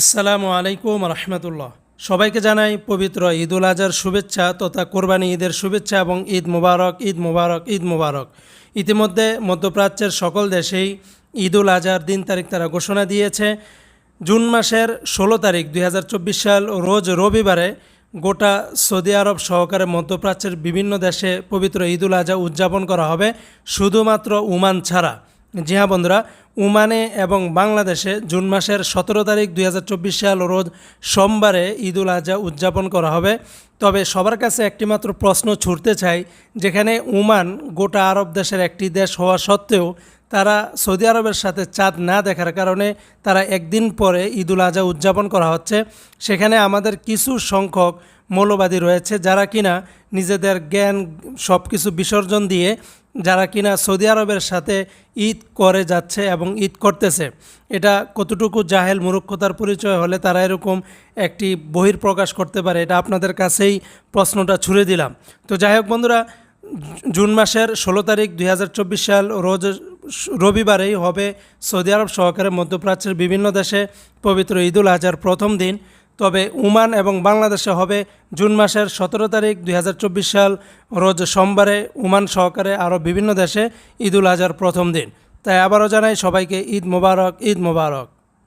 আসসালামু আলাইকুম রহমতুল্লাহ। সবাইকে জানাই পবিত্র ঈদ উল আজহার শুভেচ্ছা তথা কোরবানি ঈদের শুভেচ্ছা এবং ঈদ মুবারক ঈদ মুবারক ঈদ মুবারক। ইতিমধ্যে মধ্যপ্রাচ্যের সকল দেশেই ঈদ উল আজহার দিন তারিখ তারা ঘোষণা দিয়েছে। জুন মাসের ষোলো তারিখ দুই হাজার চব্বিশ সাল রোজ রবিবারে গোটা সৌদি আরব সহকারে মধ্যপ্রাচ্যের বিভিন্ন দেশে পবিত্র ঈদ উল আজহা উদযাপন করা হবে। শুধুমাত্র উমান ছাড়া। জি হ্যাঁ বন্ধুরা উমানে এবং বাংলাদেশে জুন মাসের সতেরো তারিখ দুই হাজার চব্বিশ সাল রোজ সোমবারে ঈদ উল আজহা উদযাপন করা হবে। তবে সবার কাছে একটিমাত্র প্রশ্ন ছুটতে চাই, যেখানে উমান গোটা আরব দেশের একটি দেশ হওয়া সত্ত্বেও তারা সৌদি আরবের সাথে চাঁদ না দেখার কারণে তারা একদিন পরে ঈদ উল আজহা উদযাপন করা হচ্ছে। সেখানে আমাদের কিছু সংখ্যক মৌলবাদী রয়েছে যারা কিনা নিজেদের জ্ঞান সব কিছু বিসর্জন দিয়ে যারা কিনা সৌদি আরবের সাথে ঈদ করে যাচ্ছে এবং ঈদ করতেছে, এটা কতটুকু জাহেল মূর্খতার পরিচয় হলে তারা এরকম একটি বহির প্রকাশ করতে পারে, এটা আপনাদের কাছেই প্রশ্নটা ছুড়ে দিলাম। তো যাই হোক বন্ধুরা, জুন মাসের ষোলো তারিখ দুই হাজার চব্বিশ সাল রোজ রবিবারেই হবে সৌদি আরব সহকারে মধ্যপ্রাচ্যের বিভিন্ন দেশে পবিত্র ঈদুল আজহার প্রথম দিন। তবে উমান এবং বাংলাদেশে হবে জুন মাসের সতেরো তারিখ দুই হাজার চব্বিশ সাল। রোজ সোমবারে উমান সহকারে আরও বিভিন্ন দেশে ঈদুল আজহার প্রথম দিন। তাই আবারও জানাই সবাইকে ঈদ মোবারক ঈদ মোবারক।